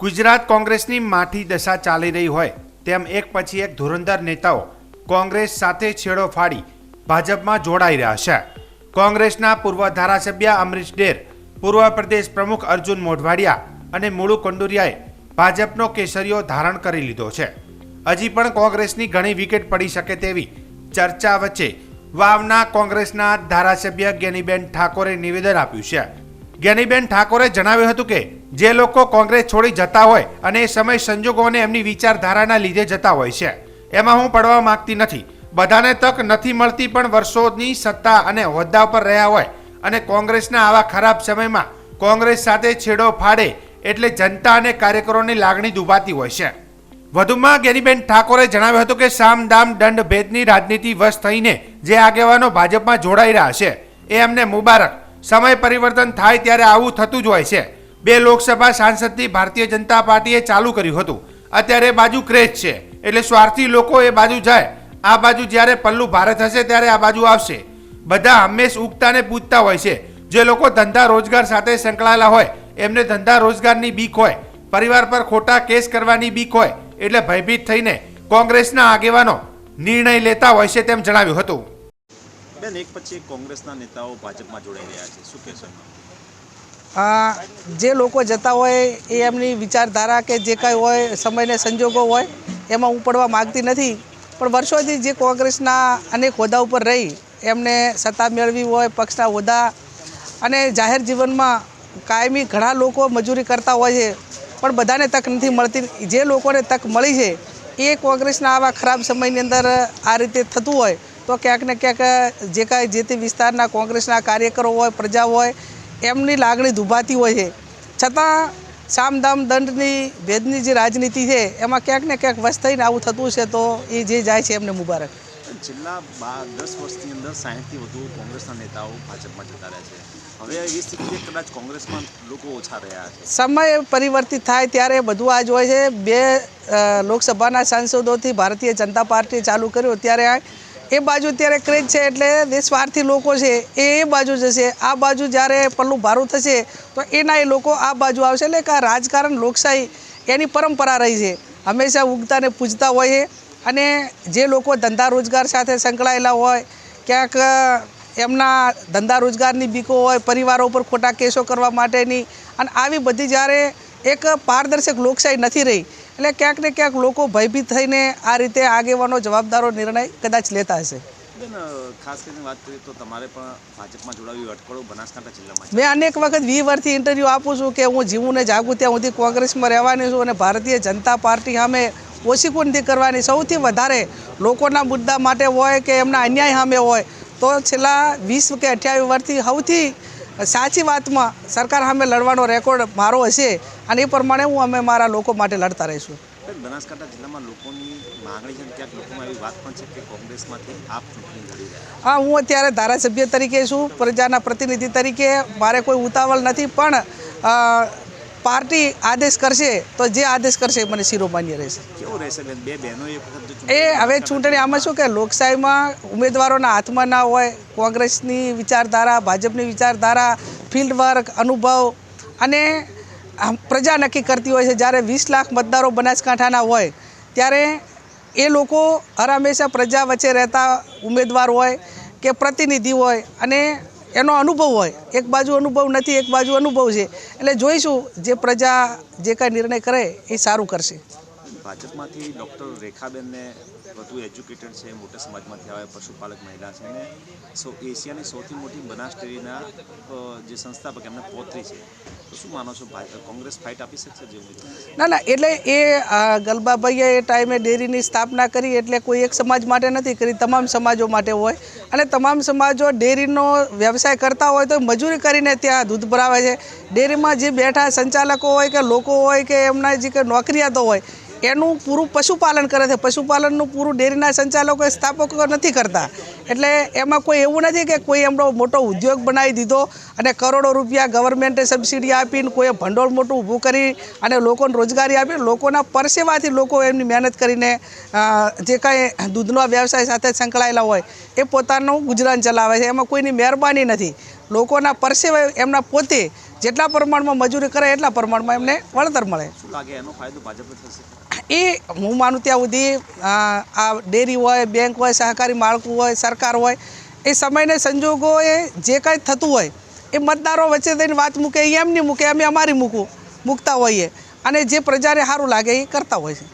ગુજરાત કોંગ્રેસની માઠી દશા ચાલી રહી હોય, તેમ એક પછી એક ધુરંધર નેતાઓ કોંગ્રેસ સાથે છેડો ફાડી ભાજપમાં જોડાઈ રહ્યા છે. કોંગ્રેસના પૂર્વ ધારાસભ્ય અમરીશ ડેર, પૂર્વ પ્રદેશ પ્રમુખ અર્જુન મોઢવાડિયા અને મુળુ કંડુરિયાએ ભાજપનો કેસરીઓ ધારણ કરી લીધો છે. હજી પણ કોંગ્રેસની ઘણી વિકેટ પડી શકે તેવી ચર્ચા વચ્ચે વાવના કોંગ્રેસના ધારાસભ્ય જ્ઞાનીબેન ઠાકોરે નિવેદન આપ્યું છે. જ્ઞાનીબેન ઠાકોરે જણાવ્યું હતું કે, જે લોકો કોંગ્રેસ છોડી જતા હોય અને એ સમય સંજોગોને એમની વિચારધારાના લીધે જતા હોય છે. એમાં હું પડવા માંગતી નથી. બધાને તક નથી મળતી પણ વર્ષોની સત્તા અને હોદ્દા પર રહ્યા હોય અને કોંગ્રેસના આવા ખરાબ સમયમાં કોંગ્રેસ સાથે છેડો ફાડે એટલે જનતા અને કાર્યકરોની લાગણી દુભાતી હોય છે. વધુમાં ગેરીબેન ઠાકોરે જણાવ્યું હતું કે સામ દામ દંડ ભેદની રાજનીતિ વશ થઈને જે આગેવાનો ભાજપમાં જોડાઈ રહ્યા છે, એ એમને મુબારક સમય પરિવર્તન થાય ત્યારે આવું થતું જ હોય છે. બે લોકસભા સાંસદથી ભારતીય જનતા પાર્ટીએ ચાલુ કર્યું હતું. અત્યારે બાજુ ક્રેઝ છે. એટલે સ્વાર્થી લોકો એ બાજુ જાય. આ બાજુ જ્યારે પલ્લું ભારત હશે ત્યારે આ બાજુ આવશે. બધા હંમેશ ઉગતાને પૂછતા હોય છે. જે લોકો ધંધા રોજગાર સાથે સંકળાયેલા હોય, એમને ધંધા રોજગારની બીક હોય. પરિવાર પર ખોટા કેસ કરવાની બીક હોય. એટલે ભયભીત થઈને કોંગ્રેસના આગેવાનો નિર્ણય લેતા હોય છે તેમ જણાવ્યું હતું. બેન, એક પછી કોંગ્રેસના નેતાઓ ભાજપમાં જોડાઈ રહ્યા છે. શું કહેશો જે લોકો જતા હોય એ એમની વિચારધારા કે જે કાંઈ હોય, સમયને સંજોગો હોય, એમાં હું પડવા માગતી નથી. પણ વર્ષોથી જે કોંગ્રેસના અનેક હોદ્દા ઉપર રહી, એમને સત્તા મેળવી હોય, પક્ષના હોદ્દા અને જાહેર જીવનમાં કાયમી ઘણા લોકો મજૂરી કરતા હોય છે, પણ બધાને તક નથી મળતી. જે લોકોને તક મળી છે, એ કોંગ્રેસના આવા ખરાબ સમયની અંદર આ રીતે થતું હોય તો ક્યાંક ને ક્યાંક જે કાંઈ જે તે વિસ્તારના કોંગ્રેસના કાર્યકરો હોય પ્રજા હોય એમની લાગણી દુભાતી હોય છે. છતાં સામદામ દંડની ભેદની જે રાજનીતિ છે એમાં ક્યાંક ને ક્યાંક વશ થઈને આવું થતું છે તો એ જે જાય છે એમને મુબારક. છેલ્લા દસ વર્ષની અંદર સાહીઠથી વધુ કોંગ્રેસના નેતાઓ ભાજપમાં જતા રહ્યા છે. હવે એવી સ્થિતિ કદાચ કોંગ્રેસમાં લોકો ઓછા રહ્યા છે. સમય પરિવર્તિત થાય ત્યારે બધું આ જ હોય છે. બે લોકસભાના સાંસદોથી ભારતીય જનતા પાર્ટીએ ચાલુ કર્યું. ત્યારે આ- એ બાજુ અત્યારે ક્રેજ છે એટલે દેશવારથી લોકો છે, એ એ બાજુ જશે. આ બાજુ જ્યારે પલ્લું ભારું થશે, તો એના એ લોકો આ બાજુ આવશે. એટલે કે રાજકારણ, લોકશાહી એની પરંપરા રહી છે. હંમેશા ઉગતાને પૂજતા હોય છે અને જે લોકો ધંધા રોજગાર સાથે સંકળાયેલા હોય, ક્યાંક એમના ધંધા રોજગારની બીકો હોય, પરિવારો ઉપર ખોટા કેસો કરવા માટેની, અને આવી બધી જ્યારે એક પારદર્શક લોકશાહી નથી રહી એટલે ક્યાંક ને ક્યાંક લોકો ભયભીત થઈને આ રીતે આગેવાનો જવાબદારો નિર્ણય કદાચ લેતા હશે. બેન ખાસ કરીને વાત કરીએ તો તમારે પણ ભાજપમાં જોડાવી અટકળો બનાસકાંઠા જિલ્લામાં મેં અનેક વખત વી વર્ષથી ઇન્ટરવ્યૂ આપું છું કે હું જીવું ને જાગું ત્યાં સુધી કોંગ્રેસમાં રહેવાની છું અને ભારતીય જનતા પાર્ટી સામે ઓછી નથી કરવાની સૌથી વધારે લોકોના મુદ્દા માટે હોય કે એમના અન્યાય સામે હોય. તો છેલ્લા વીસ કે અઠ્યાવીસ વર્ષથી સૌથી સાચી વાતમાં સરકાર સામે લડવાનો રેકોર્ડ મારો હશે અને એ પ્રમાણે હું અમે મારા લોકો માટે લડતા રહીશું. બનાસકાંઠા જિલ્લામાં લોકોની માંગણી છે ક્યાંક લોકોમાં એવી વાત પણ છે કે કોંગ્રેસમાંથી આપ ચૂંટણી લડી રહ્યા હા હું અત્યારે ધારાસભ્ય તરીકે છું પ્રજાના પ્રતિનિધિ તરીકે. મારે કોઈ ઉતાવળ નથી પણ પાર્ટી આદેશ કરશે તો જે આદેશ કરશે એ મને શિરોમાન્ય રહેશે. કેવું રહેશે બે બહેનો એક વખત જો એ હવે ચૂંટણી આમાં શું કે લોકશાહીમાં ઉમેદવારોના હાથમાં ના હોય કોંગ્રેસની વિચારધારા ભાજપની વિચારધારા ફિલ્ડ વર્ક અનુભવ અને પ્રજા નક્કી કરતી હોય છે. જ્યારે વીસ લાખ મતદારો બનાસકાંઠાના હોય ત્યારે એ લોકો હર હંમેશા પ્રજા વચ્ચે રહેતા ઉમેદવાર હોય કે પ્રતિનિધિ હોય અને એનો અનુભવ હોય. એક બાજુ અનુભવ નથી, એક બાજુ અનુભવ છે. એટલે જોઈશું જે પ્રજા જે કાંઈ નિર્ણય કરે એ સારું કરશે. ભાજપમાંથી ડૉક્ટર રેખાબેનને વધુ એજ્યુકેટેડ છે, મોટા સમાજમાંથી આવે પશુપાલક મહિલા છે અને સો એશિયાની સૌથી મોટી બનાસ ડેરીના જે સંસ્થાપક એમને પોત્રી છે. શું માનો છો કોંગ્રેસ ના ના, એટલે એ ગલબાભાઈએ એ ટાઈમે ડેરીની સ્થાપના કરી એટલે કોઈ એક સમાજ માટે નથી કરી, તમામ સમાજો માટે હોય. અને તમામ સમાજો ડેરીનો વ્યવસાય કરતા હોય તો મજૂરી કરીને ત્યાં દૂધ ભરાવે છે. ડેરીમાં જે બેઠા સંચાલકો હોય કે લોકો હોય કે એમના જે કે નોકરિયાતો હોય એનું પૂરું પશુપાલન કરે છે. પશુપાલનનું પૂરું ડેરીના સંચાલકો સ્થાપકો નથી કરતા. એટલે એમાં કોઈ એવું નથી કે કોઈ એમનો મોટો ઉદ્યોગ બનાવી દીધો અને કરોડો રૂપિયા ગવર્મેન્ટે સબસિડી આપીને કોઈએ ભંડોળ મોટું ઊભું કરી અને લોકોને રોજગારી આપી, લોકોના પરસેવાથી લોકો એમની મહેનત કરીને જે કાંઈ દૂધનો વ્યવસાય સાથે સંકળાયેલા હોય, એ પોતાનું ગુજરાન ચલાવે છે. એમાં કોઈની મહેરબાની નથી. લોકોના પરસેવા એમના પોતે જેટલા પ્રમાણમાં મજૂરી કરે એટલા પ્રમાણમાં એમને વળતર મળે. શું લાગે? એનો ફાયદો ભાજપને થશે? એ હું માનું ત્યાં સુધી આ ડેરી હોય, બેંક હોય, સહકારી માળખું હોય, સરકાર હોય, એ સમયને સંજોગોએ જે કાંઈ થતું હોય, એ મતદારો વચ્ચે થઈને વાત મૂકે એ એમની મૂકે, અમે અમારી મૂકું મૂકતા હોઈએ. અને જે પ્રજાને સારું લાગે એ કરતા હોય છે.